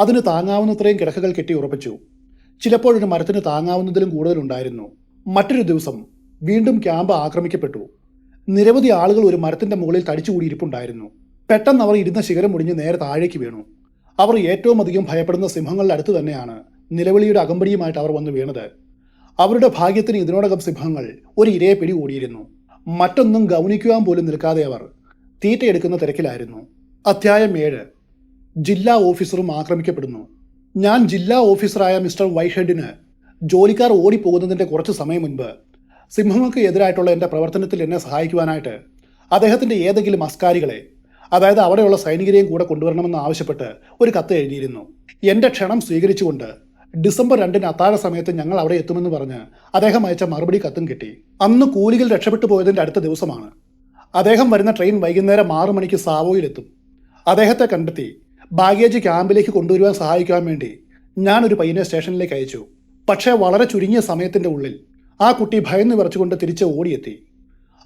അതിന് താങ്ങാവുന്നത്രയും കിടക്കകൾ കെട്ടി ഉറപ്പിച്ചു. ചിലപ്പോഴൊരു മരത്തിന് താങ്ങാവുന്നതിലും കൂടുതലുണ്ടായിരുന്നു മറ്റൊരു ദിവസം വീണ്ടും ക്യാമ്പ് ആക്രമിക്കപ്പെട്ടു. നിരവധി ആളുകൾ ഒരു മരത്തിന്റെ മുകളിൽ തടിച്ചുകൂടി ഇരിപ്പുണ്ടായിരുന്നു പെട്ടെന്ന് അവർ ഇരുന്ന ശിഖരം മുടിഞ്ഞ് നേരെ താഴേക്ക് വീണു. അവർ ഏറ്റവും അധികം ഭയപ്പെടുന്ന സിംഹങ്ങളുടെ അടുത്ത് തന്നെയാണ് നിലവിളിയുടെ അകമ്പടിയുമായിട്ട് അവർ വന്ന് വീണത്. അവരുടെ ഭാഗ്യത്തിന് ഇതിനോടകം സിംഹങ്ങൾ ഒരു ഇരയെ പിടികൂടിയിരുന്നു. മറ്റൊന്നും ഗൗനിക്കുവാൻ പോലും നിൽക്കാതെ അവർ തീറ്റയെടുക്കുന്ന തിരക്കിലായിരുന്നു. അധ്യായം ഏഴ്. ജില്ലാ ഓഫീസറും ആക്രമിക്കപ്പെടുന്നു. ഞാൻ ജില്ലാ ഓഫീസറായ മിസ്റ്റർ വൈറ്റ്ഹെഡിന് ജോലിക്കാർ ഓടിപ്പോകുന്നതിന്റെ കുറച്ച് സമയം മുൻപ് സിംഹങ്ങൾക്ക് എതിരായിട്ടുള്ള എന്റെ പ്രവർത്തനത്തിൽ എന്നെ സഹായിക്കുവാനായിട്ട് അദ്ദേഹത്തിന്റെ ഏതെങ്കിലും അസ്കാരികളെ അതായത് അവിടെയുള്ള സൈനികരെയും കൂടെ കൊണ്ടുവരണമെന്ന് ആവശ്യപ്പെട്ട് ഒരു കത്ത് എഴുതിയിരുന്നു. എന്റെ ക്ഷണം സ്വീകരിച്ചുകൊണ്ട് ഡിസംബർ രണ്ടിന് അത്താഴ സമയത്ത് ഞങ്ങൾ അവിടെ എത്തുമെന്ന് പറഞ്ഞ് അദ്ദേഹം അയച്ച മറുപടി കത്തും കിട്ടി. അന്ന് കൂലികൾ രക്ഷപ്പെട്ടു പോയതിന്റെ അടുത്ത ദിവസമാണ്. അദ്ദേഹം വരുന്ന ട്രെയിൻ വൈകുന്നേരം ആറു മണിക്ക് സാവോയിലെത്തും. അദ്ദേഹത്തെ കണ്ടെത്തി ബാഗേജ് ക്യാമ്പിലേക്ക് കൊണ്ടുവരുവാൻ സഹായിക്കാൻ വേണ്ടി ഞാൻ ഒരു പയ്യനെ സ്റ്റേഷനിലേക്ക് അയച്ചു. പക്ഷേ വളരെ ചുരുങ്ങിയ സമയത്തിന്റെ ഉള്ളിൽ ആ കുട്ടി ഭയന്ന് വിറച്ചുകൊണ്ട് തിരിച്ച് ഓടിയെത്തി.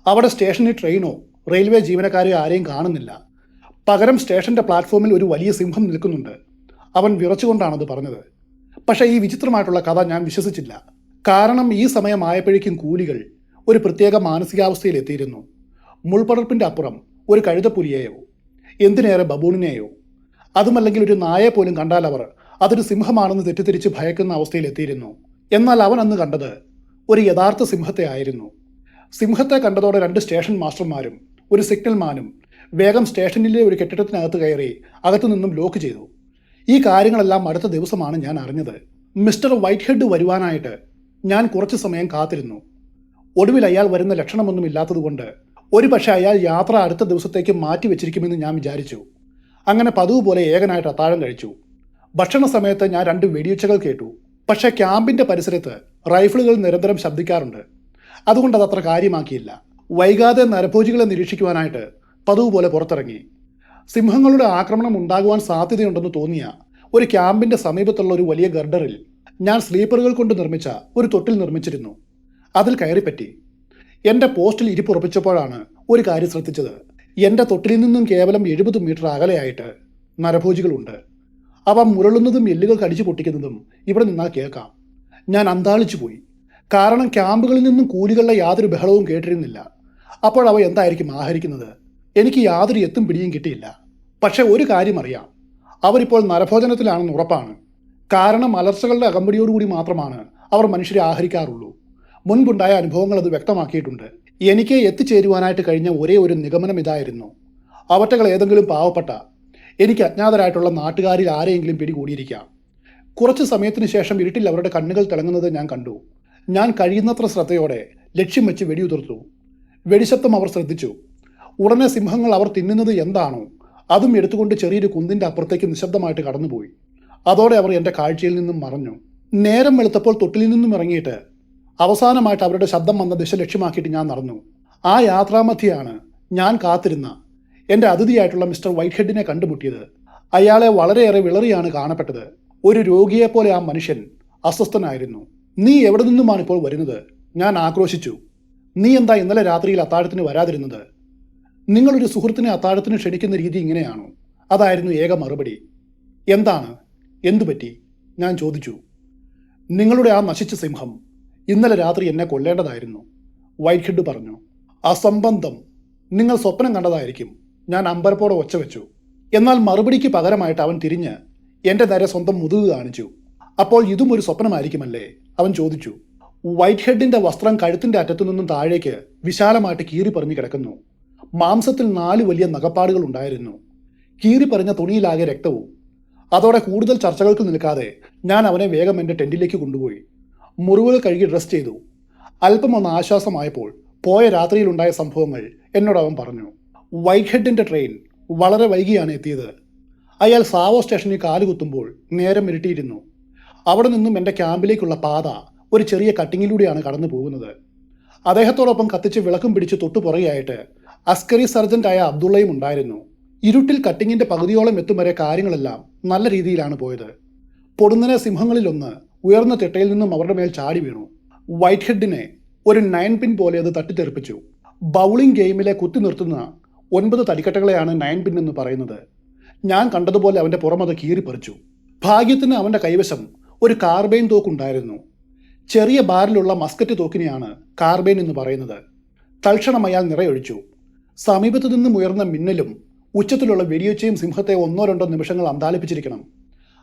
അവിടെ സ്റ്റേഷനിൽ ട്രെയിനോ റെയിൽവേ ജീവനക്കാരെയോ ആരെയും കാണുന്നില്ല. പകരം സ്റ്റേഷന്റെ പ്ലാറ്റ്ഫോമിൽ ഒരു വലിയ സിംഹം നിൽക്കുന്നുണ്ട്. അവൻ വിറച്ചുകൊണ്ടാണത് പറഞ്ഞത്. പക്ഷേ ഈ വിചിത്രമായിട്ടുള്ള കഥ ഞാൻ വിശ്വസിച്ചില്ല. കാരണം ഈ സമയമായപ്പോഴേക്കും കൂലികൾ ഒരു പ്രത്യേക മാനസികാവസ്ഥയിൽ എത്തിയിരുന്നു മുൾപടർപ്പിന്റെ അപ്പുറം ഒരു കഴുതപ്പുലിയെയോ? എന്തിനേറെ ബബൂണിനെയോ? അതുമല്ലെങ്കിൽ ഒരു നായെ പോലും കണ്ടാൽ അവർ അതൊരു സിംഹമാണെന്ന് തെറ്റിദ്ധരിച്ച് ഭയക്കുന്ന അവസ്ഥയിലെത്തിയിരുന്നു എന്നാൽ അവൻ അന്ന് കണ്ടത് ഒരു യഥാർത്ഥ സിംഹത്തെ ആയിരുന്നു. സിംഹത്തെ കണ്ടതോടെ രണ്ട് സ്റ്റേഷൻ മാസ്റ്റർമാരും ഒരു സിഗ്നൽമാനും വേഗം സ്റ്റേഷനിലെ ഒരു കെട്ടിടത്തിനകത്ത് കയറി അകത്തു നിന്നും ലോക്ക് ചെയ്തു. ഈ കാര്യങ്ങളെല്ലാം അടുത്ത ദിവസമാണ് ഞാൻ അറിഞ്ഞത്. മിസ്റ്റർ വൈറ്റ് ഹെഡ് വരുവാനായിട്ട് ഞാൻ കുറച്ച് സമയം കാത്തിരുന്നു. ഒടുവിൽ അയാൾ വരുന്ന ലക്ഷണമൊന്നും ഇല്ലാത്തതുകൊണ്ട് ഒരുപക്ഷെ അയാൾ യാത്ര അടുത്ത ദിവസത്തേക്ക് മാറ്റി വെച്ചിരിക്കുമെന്ന് ഞാൻ വിചാരിച്ചു. അങ്ങനെ പതിവ് പോലെ ഏകനായിട്ട് അത്താഴം കഴിച്ചു. ഭക്ഷണ സമയത്ത് ഞാൻ രണ്ട് വെടിയുച്ചകൾ കേട്ടു. പക്ഷേ ക്യാമ്പിന്റെ പരിസരത്ത് റൈഫിളുകൾ നിരന്തരം ശബ്ദിക്കാറുണ്ട്. അതുകൊണ്ട് അത് അത്ര കാര്യമാക്കിയില്ല. വൈകാതെ നരഭോജികളെ നിരീക്ഷിക്കുവാനായിട്ട് പതിവ് പോലെ പുറത്തിറങ്ങി. സിംഹങ്ങളുടെ ആക്രമണം ഉണ്ടാകുവാൻ സാധ്യതയുണ്ടെന്ന് തോന്നിയ ഒരു ക്യാമ്പിന്റെ സമീപത്തുള്ള ഒരു വലിയ ഗർഡറിൽ ഞാൻ സ്ലീപ്പറുകൾ കൊണ്ട് നിർമ്മിച്ച ഒരു തൊട്ടിൽ നിർമ്മിച്ചിരുന്നു. അതിൽ കയറിപ്പറ്റി. എന്റെ പോസ്റ്റിൽ ഇരിപ്പുറപ്പിച്ചപ്പോഴാണ് ഒരു കാര്യം ശ്രദ്ധിച്ചത്. എന്റെ തൊട്ടിലിൽ നിന്നും കേവലം എഴുപത് മീറ്റർ അകലെയായിട്ട് നരഭോജികളുണ്ട്. അവ മുരളുന്നതും എല്ലുകൾ കടിച്ചു പൊട്ടിക്കുന്നതും ഇവിടെ നിന്നാൽ കേൾക്കാം. ഞാൻ അന്താളിച്ചു പോയി. കാരണം ക്യാമ്പുകളിൽ നിന്നും കൂലികളുടെ യാതൊരു ബഹളവും കേട്ടിരുന്നില്ല. അപ്പോൾ അവ എന്തായിരിക്കും ആഹരിക്കുന്നത്? എനിക്ക് യാതൊരു എത്തും പിടിയും കിട്ടിയില്ല. പക്ഷെ ഒരു കാര്യം അറിയാം. അവരിപ്പോൾ നരഭോജനത്തിലാണെന്ന് ഉറപ്പാണ്. കാരണം അലർച്ചകളുടെ അകമ്പടിയോടുകൂടി മാത്രമാണ് അവർ മനുഷ്യരെ ആഹരിക്കാറുള്ളൂ. മുൻപുണ്ടായ അനുഭവങ്ങൾ അത് വ്യക്തമാക്കിയിട്ടുണ്ട്. എനിക്ക് എത്തിച്ചേരുവാനായിട്ട് കഴിഞ്ഞ ഒരേ ഒരു നിഗമനം ഇതായിരുന്നു. അവറ്റകൾ ഏതെങ്കിലും പാവപ്പെട്ട എനിക്ക് അജ്ഞാതരായിട്ടുള്ള നാട്ടുകാരിൽ ആരെയെങ്കിലും പിടികൂടിയിരിക്കാം. കുറച്ച് സമയത്തിന് ശേഷം ഇരുട്ടിൽ അവരുടെ കണ്ണുകൾ തിളങ്ങുന്നത് ഞാൻ കണ്ടു. ഞാൻ കഴിയുന്നത്ര ശ്രദ്ധയോടെ ലക്ഷ്യം വെച്ച് വെടിയുതിർത്തു. വെടിശബ്ദം അവർ ശ്രദ്ധിച്ചു. ഉടനെ സിംഹങ്ങൾ അവർ തിന്നുന്നത് എന്താണോ അതും എടുത്തുകൊണ്ട് ചെറിയൊരു കുന്തിന്റെ അപ്പുറത്തേക്ക് നിശബ്ദമായിട്ട് കടന്നുപോയി. അതോടെ അവർ എന്റെ കാഴ്ചയിൽ നിന്നും മറഞ്ഞു. നേരം വെളുത്തപ്പോൾ തൊട്ടിലിൽ നിന്നും ഇറങ്ങിയിട്ട് അവസാനമായിട്ട് അവരുടെ ശബ്ദം വന്ന ദിശ ലക്ഷ്യമാക്കിയിട്ട് ഞാൻ നടന്നു. ആ യാത്രാമധ്യയാണ് ഞാൻ കാത്തിരുന്ന എന്റെ അതിഥിയായിട്ടുള്ള മിസ്റ്റർ വൈറ്റ് ഹെഡിനെ കണ്ടുമുട്ടിയത്. അയാളെ വളരെയേറെ വിളറിയാണ് കാണപ്പെട്ടത്. ഒരു രോഗിയെപ്പോലെ ആ മനുഷ്യൻ അസ്വസ്ഥനായിരുന്നു. നീ എവിടെ നിന്നുമാണ് ഇപ്പോൾ വരുന്നത്? ഞാൻ ആക്രോശിച്ചു. നീ എന്താ ഇന്നലെ രാത്രിയിൽ അത്താഴത്തിന് വരാതിരുന്നത്? നിങ്ങളൊരു സുഹൃത്തിനെ അത്താഴത്തിന് ക്ഷണിക്കുന്ന രീതി ഇങ്ങനെയാണോ? അതായിരുന്നു ഏക മറുപടി. എന്താണ്? എന്തു പറ്റി ഞാൻ ചോദിച്ചു. നിങ്ങളുടെ ആ നശിച്ച സിംഹം ഇന്നലെ രാത്രി എന്നെ കൊല്ലേണ്ടതായിരുന്നു. വൈറ്റ് ഹെഡ് പറഞ്ഞു അസംബന്ധം. നിങ്ങൾ സ്വപ്നം കണ്ടതായിരിക്കും. ഞാൻ അമ്പരപ്പോടെ ഒച്ച വെച്ചു. എന്നാൽ മറുപടിക്ക് പകരമായിട്ട് അവൻ തിരിഞ്ഞ് എന്റെ നേരെ സ്വന്തം മുതുക് കാണിച്ചു. അപ്പോൾ ഇതും ഒരു സ്വപ്നമായിരിക്കുമല്ലേ? അവൻ ചോദിച്ചു. വൈറ്റ് ഹെഡിന്റെ വസ്ത്രം കഴുത്തിന്റെ അറ്റത്തു നിന്നും താഴേക്ക് വിശാലമായിട്ട് കീറി പറഞ്ഞു കിടക്കുന്നു. മാംസത്തിൽ നാല് വലിയ നഖപ്പാടുകൾ ഉണ്ടായിരുന്നു. കീറി പറഞ്ഞ തുണിയിലാകെ രക്തവും. അതോടെ കൂടുതൽ ചർച്ചകൾക്ക് നിൽക്കാതെ ഞാൻ അവനെ വേഗം എന്റെ ടെന്റിലേക്ക് കൊണ്ടുപോയി. മുറിവുകൾ കഴുകി ഡ്രസ് ചെയ്തു. അല്പം ഒന്ന് ആശ്വാസമായപ്പോൾ പോയ രാത്രിയിലുണ്ടായ സംഭവങ്ങൾ എന്നോട് അവൻ പറഞ്ഞു. വൈറ്റ് ട്രെയിൻ വളരെ വൈകിയാണ് എത്തിയത്. അയാൾ സാവോ സ്റ്റേഷനിൽ കാലുകുത്തുമ്പോൾ നേരം ഇരുട്ടിയിരുന്നു. അവിടെ നിന്നും എന്റെ ക്യാമ്പിലേക്കുള്ള പാത ഒരു ചെറിയ കട്ടിങ്ങിലൂടെയാണ് കടന്നു പോകുന്നത്. അദ്ദേഹത്തോടൊപ്പം കത്തിച്ച് വിളക്കും പിടിച്ച് തൊട്ടു പുറകെയായിട്ട് അസ്കറി സർജന്റായ അബ്ദുള്ളയും ഉണ്ടായിരുന്നു. ഇരുട്ടിൽ കട്ടിങ്ങിന്റെ പകുതിയോളം എത്തും വരെ കാര്യങ്ങളെല്ലാം നല്ല രീതിയിലാണ് പോയത്. പൊടുന്നനെ സിംഹങ്ങളിലൊന്ന് ഉയർന്ന തിട്ടയിൽ നിന്നും അവരുടെ മേൽ ചാടി വീണു. വൈറ്റ് ഹെഡിനെ ഒരു നയൻ പിൻ പോലെ അത് തട്ടിത്തെറിപ്പിച്ചു. ബൗളിംഗ് ഗെയിമിലെ കുത്തി നിർത്തുന്ന ഒൻപത് തടിക്കട്ടകളെയാണ് നയൻ പിൻ എന്ന് പറയുന്നത്. ഞാൻ കണ്ടതുപോലെ അവന്റെ പുറമത് കീറിപ്പറിച്ചു. ഭാഗ്യത്തിന് അവന്റെ കൈവശം ഒരു കാർബൈൻ തോക്കുണ്ടായിരുന്നു ചെറിയ ബാരിലുള്ള മസ്കറ്റ് തോക്കിനെയാണ് കാർബൈൻ എന്ന് പറയുന്നത്. തൽക്ഷണം അയാൾ നിറയൊഴിച്ചു. സമീപത്തു നിന്നും ഉയർന്ന മിന്നലും ഉച്ചത്തിലുള്ള വെടിയൊച്ചയും സിംഹത്തെ ഒന്നോ രണ്ടോ നിമിഷങ്ങൾ അന്താളിപ്പിച്ചിരിക്കണം.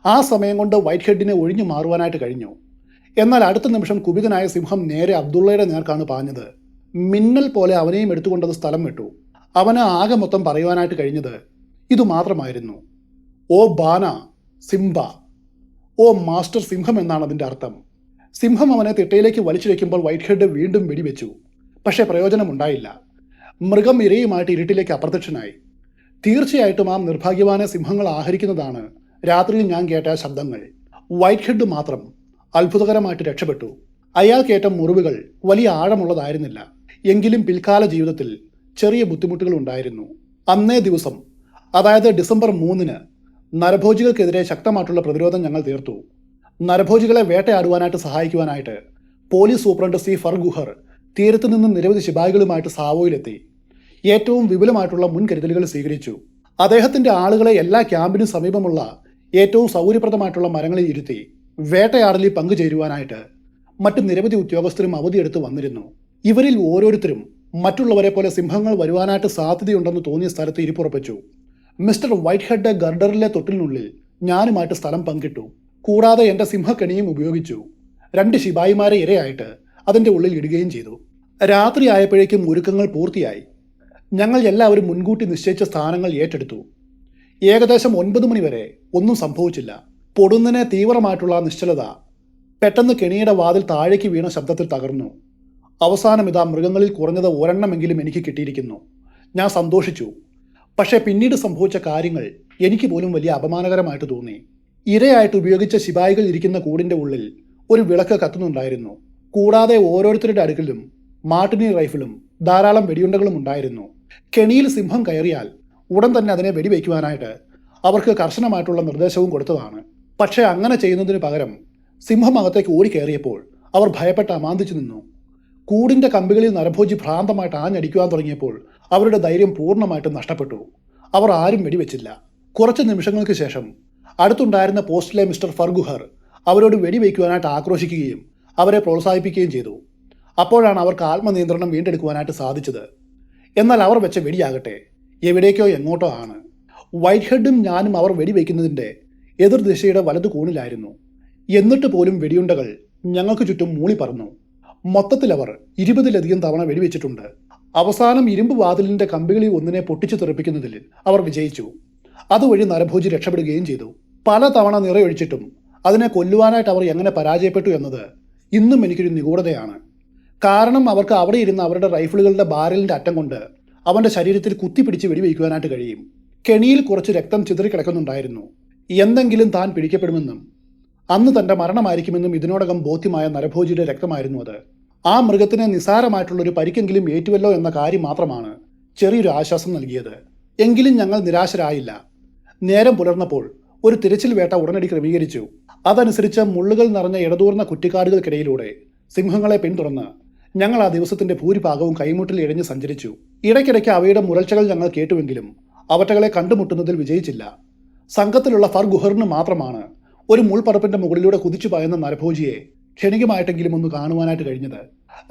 ആ സമയം കൊണ്ട് വൈറ്റ് ഹെഡിനെ ഒഴിഞ്ഞു മാറുവാനായിട്ട് കഴിഞ്ഞു. എന്നാൽ അടുത്ത നിമിഷം കുപിതനായ സിംഹം നേരെ അബ്ദുള്ളയുടെ നേർക്കാണ് പാഞ്ഞത്. മിന്നൽ പോലെ അവനെയും എടുത്തുകൊണ്ടത് സ്ഥലം വിട്ടു. അവന് ആകെ മൊത്തം പറയുവാനായിട്ട് കഴിഞ്ഞത് ഇതു മാത്രമായിരുന്നു. ഓ ബാന സിംബ ഓ മാസ്റ്റർ സിംഹം എന്നാണ് അതിന്റെ അർത്ഥം. സിംഹം അവനെ തിട്ടയിലേക്ക് വലിച്ചിഴയ്ക്കുമ്പോൾ വൈറ്റ് ഹെഡ് വീണ്ടും വെടിവെച്ചു. പക്ഷേ പ്രയോജനമുണ്ടായില്ല. മൃഗം ഇരയുമായിട്ട് ഇരുട്ടിലേക്ക് അപ്രത്യക്ഷനായി. തീർച്ചയായിട്ടും ആ നിർഭാഗ്യവാനെ സിംഹങ്ങൾ ആഹരിക്കുന്നതാണ് രാത്രിയിൽ ഞാൻ കേട്ട ശബ്ദങ്ങൾ വൈറ്റ് ഹെഡ് മാത്രം അത്ഭുതകരമായിട്ട് രക്ഷപ്പെട്ടു. അയാൾ കേട്ട മുറിവുകൾ വലിയ ആഴമുള്ളതായിരുന്നില്ല. എങ്കിലും പിൽക്കാല ജീവിതത്തിൽ ചെറിയ ബുദ്ധിമുട്ടുകൾ ഉണ്ടായിരുന്നു. അന്നേ ദിവസം അതായത് ഡിസംബർ മൂന്നിന് നരഭോജികൾക്കെതിരെ ശക്തമായിട്ടുള്ള പ്രതിരോധം ഞങ്ങൾ തീർത്തു. നരഭോജികളെ വേട്ടയാടുവാനായിട്ട് സഹായിക്കുവാനായിട്ട് പോലീസ് സൂപ്രണ്ട് സി ഫർഗുഹർ തീരത്ത് നിന്ന് നിരവധി ശിപായികളുമായിട്ട് സാവോയിലെത്തി. ഏറ്റവും വിപുലമായിട്ടുള്ള മുൻകരുതലുകൾ സ്വീകരിച്ചു. അദ്ദേഹത്തിന്റെ ആളുകളെ എല്ലാ ക്യാമ്പിനും സമീപമുള്ള ഏറ്റവും സൗകര്യപ്രദമായിട്ടുള്ള മരങ്ങളിൽ ഇരുത്തി വേട്ടയാടലിൽ പങ്കുചേരുവാനായിട്ട് മറ്റ് നിരവധി ഉദ്യോഗസ്ഥരും അവധിയെടുത്ത് വന്നിരുന്നു. ഇവരിൽ ഓരോരുത്തരും മറ്റുള്ളവരെ പോലെ സിംഹങ്ങൾ വരുവാനായിട്ട് സാധ്യതയുണ്ടെന്ന് തോന്നിയ സ്ഥലത്ത് ഇരിപ്പുറപ്പിച്ചു. മിസ്റ്റർ വൈറ്റ് ഹെഡ് ഗർഡറിലെ തൊട്ടിലിനുള്ളിൽ ഞാനുമായിട്ട് സ്ഥലം പങ്കിട്ടു. കൂടാതെ എന്റെ സിംഹക്കെണിയും ഉപയോഗിച്ചു. രണ്ട് ശിപായിമാരെ ഇരയായിട്ട് അതിന്റെ ഉള്ളിൽ ഇടുകയും ചെയ്തു. രാത്രി ആയപ്പോഴേക്കും ഒരുക്കങ്ങൾ പൂർത്തിയായി. ഞങ്ങൾ എല്ലാവരും മുൻകൂട്ടി നിശ്ചയിച്ച സ്ഥാനങ്ങൾ ഏറ്റെടുത്തു. ഏകദേശം ഒൻപത് മണി വരെ ഒന്നും സംഭവിച്ചില്ല. പൊടുന്നനെ തീവ്രമായിട്ടുള്ള നിശ്ചലത പെട്ടെന്ന് കെണിയുടെ വാതിൽ താഴേക്ക് വീണ ശബ്ദത്തിൽ തകർന്നു. അവസാനം ഇതാ മൃഗങ്ങളിൽ കുറഞ്ഞത് ഒരെണ്ണമെങ്കിലും എനിക്ക് കിട്ടിയിരിക്കുന്നു. ഞാൻ സന്തോഷിച്ചു. പക്ഷേ പിന്നീട് സംഭവിച്ച കാര്യങ്ങൾ എനിക്ക് പോലും വലിയ അപമാനകരമായിട്ട് തോന്നി. ഇരയായിട്ട് ഉപയോഗിച്ച ശിപായികൾ ഇരിക്കുന്ന കൂടിന്റെ ഉള്ളിൽ ഒരു വിളക്ക് കത്തുന്നുണ്ടായിരുന്നു. കൂടാതെ ഓരോരുത്തരുടെ അടുക്കലും മാട്ടിനി റൈഫിളും ധാരാളം വെടിയുണ്ടകളും ഉണ്ടായിരുന്നു. കെണിയിൽ സിംഹം കയറിയാൽ ഉടൻ തന്നെ അതിനെ വെടിവെക്കുവാനായിട്ട് അവർക്ക് കർശനമായിട്ടുള്ള നിർദ്ദേശവും കൊടുത്തതാണ്. പക്ഷേ അങ്ങനെ ചെയ്യുന്നതിന് പകരം സിംഹം അകത്തേക്ക് ഓടിക്കയറിയപ്പോൾ അവർ ഭയപ്പെട്ട് അമാന്തിച്ചു നിന്നു. കൂടിന്റെ കമ്പികളിൽ നരഭോജി ഭ്രാന്തമായിട്ട് ആഞ്ഞടിക്കുവാൻ തുടങ്ങിയപ്പോൾ അവരുടെ ധൈര്യം പൂർണമായിട്ടും നഷ്ടപ്പെട്ടു. അവർ ആരും വെടിവെച്ചില്ല. കുറച്ച് നിമിഷങ്ങൾക്ക് ശേഷം അടുത്തുണ്ടായിരുന്ന പോസ്റ്റിലെ മിസ്റ്റർ ഫർഗുഹർ അവരോട് വെടിവെക്കുവാനായിട്ട് ആക്രോശിക്കുകയും അവരെ പ്രോത്സാഹിപ്പിക്കുകയും ചെയ്തു. അപ്പോഴാണ് അവർക്ക് ആത്മനിയന്ത്രണം വീണ്ടെടുക്കുവാനായിട്ട് സാധിച്ചത്. എന്നാൽ അവർ വെച്ച വെടിയാകട്ടെ എവിടേക്കോ എങ്ങോട്ടോ ആണ്. വൈറ്റ് ഹെഡും ഞാനും അവർ വെടിവെക്കുന്നതിന്റെ എതിർദിശയുടെ വലതു കോണിലായിരുന്നു. എന്നിട്ട് പോലും വെടിയുണ്ടകൾ ഞങ്ങൾക്ക് ചുറ്റും മൂളി പറന്നു. മൊത്തത്തിൽ അവർ ഇരുപതിലധികം തവണ വെടിവെച്ചിട്ടുണ്ട്. അവസാനം ഇരുമ്പ് വാതിലിന്റെ കമ്പികളിൽ ഒന്നിനെ പൊട്ടിച്ചു തെറിപ്പിക്കുന്നതിൽ അവർ വിജയിച്ചു. അതുവഴി നരഭോജി രക്ഷപ്പെടുകയും ചെയ്തു. പല തവണ നിറയൊഴിച്ചിട്ടും അതിനെ കൊല്ലുവാനായിട്ട് അവർ എങ്ങനെ പരാജയപ്പെട്ടു എന്നത് ഇന്നും എനിക്കൊരു നിഗൂഢതയാണ്. കാരണം അവർക്ക് അവിടെ ഇരുന്ന് അവരുടെ റൈഫിളുകളുടെ ബാരലിന്റെ അറ്റം കൊണ്ട് അവന്റെ ശരീരത്തിൽ കുത്തിപ്പിടിച്ച് വെടിവെയ്ക്കുവാനായിട്ട് കഴിയും. കെണിയിൽ കുറച്ച് രക്തം ചിതറിക്കിടക്കുന്നുണ്ടായിരുന്നു എന്തെങ്കിലും താൻ പിടിക്കപ്പെടുമെന്നും അന്ന് തന്റെ മരണമായിരിക്കുമെന്നും ഇതിനോടകം ബോധ്യമായ നരഭോജിയുടെ രക്തമായിരുന്നു അത്. ആ മൃഗത്തിന് നിസാരമായിട്ടുള്ള ഒരു പരിക്കെങ്കിലും ഏറ്റുവല്ലോ എന്ന കാര്യം മാത്രമാണ് ചെറിയൊരു ആശ്വാസം നൽകിയത്. എങ്കിലും ഞങ്ങൾ നിരാശരായില്ല. നേരം പുലർന്നപ്പോൾ ഒരു തിരച്ചിൽ വേട്ട ഉടനടി ക്രമീകരിച്ചു. അതനുസരിച്ച് മുള്ളുകൾ നിറഞ്ഞ ഇടതൂർന്ന കുറ്റിക്കാടുകൾക്കിടയിലൂടെ സിംഹങ്ങളെ പിന്തുടർന്ന് ഞങ്ങൾ ആ ദിവസത്തിന്റെ ഭൂരിഭാഗവും കൈമുട്ടിൽ ഇഴഞ്ഞ് സഞ്ചരിച്ചു. ഇടയ്ക്കിടയ്ക്ക് അവയുടെ മുരൾച്ചകൾ ഞങ്ങൾ കേട്ടുവെങ്കിലും അവറ്റകളെ കണ്ടുമുട്ടുന്നതിൽ വിജയിച്ചില്ല. സംഘത്തിലുള്ള ഫർ ഗുഹറിന് മാത്രമാണ് ഒരു മുൾപ്പറപ്പിന്റെ മുകളിലൂടെ കുതിച്ചു പായുന്ന നരഭോജിയെ ക്ഷണികമായിട്ടെങ്കിലും ഒന്ന് കാണുവാനായിട്ട് കഴിഞ്ഞത്.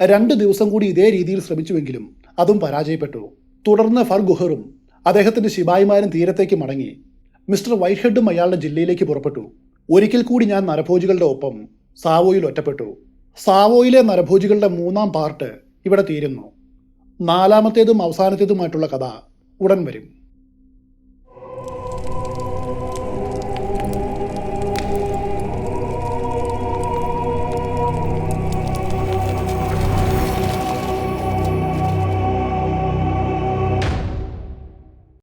രണ്ട് ദിവസം കൂടി ഇതേ രീതിയിൽ ശ്രമിച്ചുവെങ്കിലും അതും പരാജയപ്പെട്ടു. തുടർന്ന് ഫർ ഗുഹറും അദ്ദേഹത്തിന്റെ ശിപായിമാരും തീരത്തേക്ക് മടങ്ങി. മിസ്റ്റർ വൈഷഡും അയാളുടെ ജില്ലയിലേക്ക് പുറപ്പെട്ടു. ഒരിക്കൽ കൂടി ഞാൻ നരഭോജികളുടെ ഒപ്പം സാവോയിൽ ഒറ്റപ്പെട്ടു. സാവോയിലെ നരഭോജികളുടെ മൂന്നാം പാർട്ട് ഇവിടെ തീരുന്നു. നാലാമത്തേതും അവസാനത്തേതുമായിട്ടുള്ള കഥ ഉടൻ വരും.